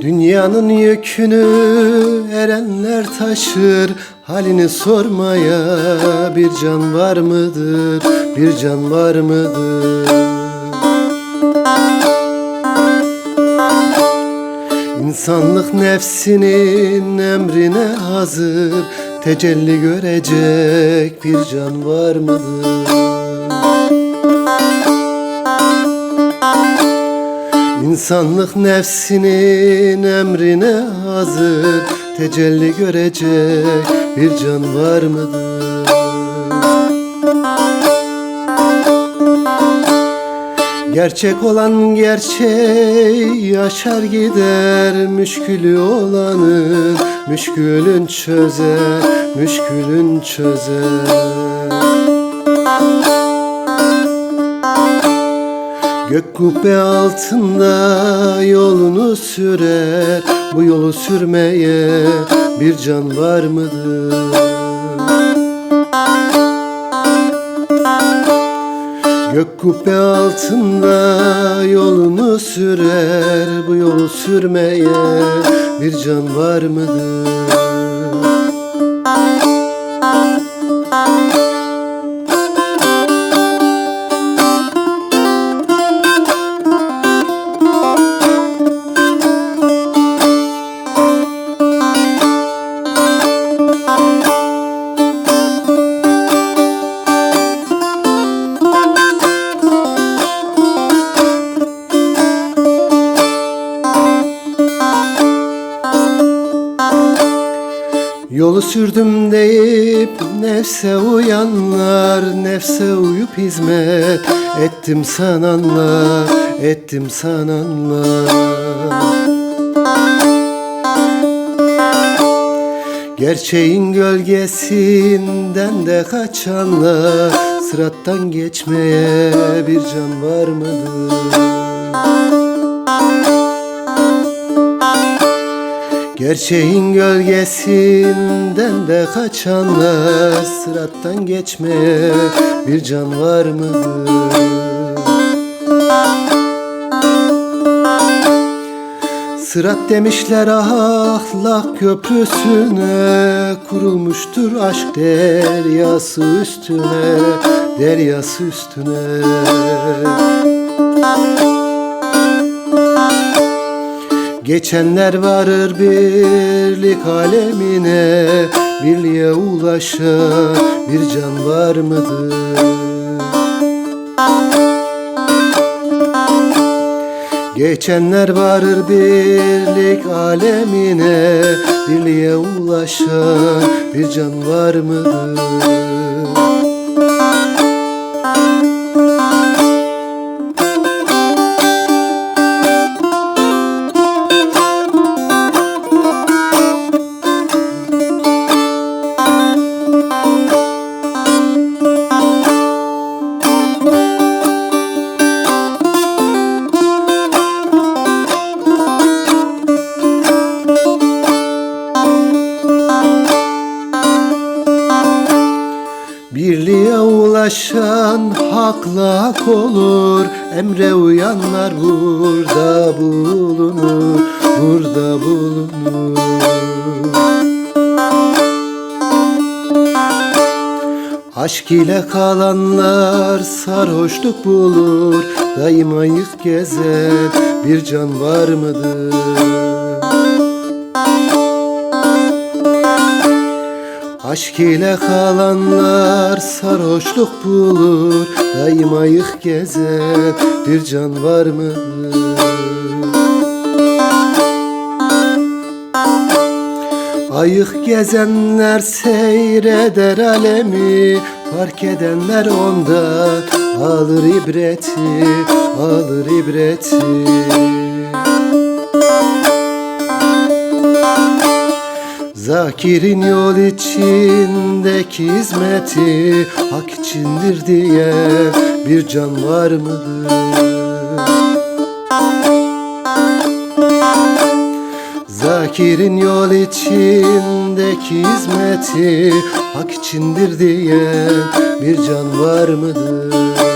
Dünyanın yükünü erenler taşır Halini sormaya bir can var mıdır? Bir can var mıdır? İnsanlık nefsinin emrine hazır Tecelli görecek bir can var mıdır? İnsanlık nefsinin emrine hazır. Tecelli görecek bir can var mıdır? Gerçek olan gerçeği yaşar gider Müşkülü olanın müşkülün çözer Müşkülün çözer Gök kubbe altında yolunu sürer Bu yolu sürmeye bir can var mıdır? Gök kubbe altında yolunu sürer Bu yolu sürmeye bir can var mıdır? Yolu sürdüm deyip nefse uyanlar Nefse uyup hizmet ettim sananlar Ettim sananlar Gerçeğin gölgesinden de kaçanlar Sırattan geçmeye bir can var mıdır? Gerçeğin gölgesinden de kaçanlar Sırattan geçmeye bir can var mıdır? Sırat demişler ahlak köprüsüne Kurulmuştur aşk deryası üstüne Deryası üstüne Geçenler varır birlik alemine Birliğe ulaşan bir can var mıdır? Geçenler varır birlik alemine Birliğe ulaşan bir can var mıdır? Ulaşan hakla hak olur Emre uyanlar burada bulunur Burada bulunur. Aşk ile kalanlar sarhoşluk bulur. Daima yık gezer bir can var mıdır? Aşk ile kalanlar sarhoşluk bulur Daima yık gezer bir can var mıdır? Ayık gezenler seyreder alemi Fark edenler ondan alır ibreti Alır ibreti Zakir'in yol içindeki hizmeti Hak içindir diye bir can var mıdır? Zakir'in yol içindeki hizmeti Hak içindir diye bir can var mıdır?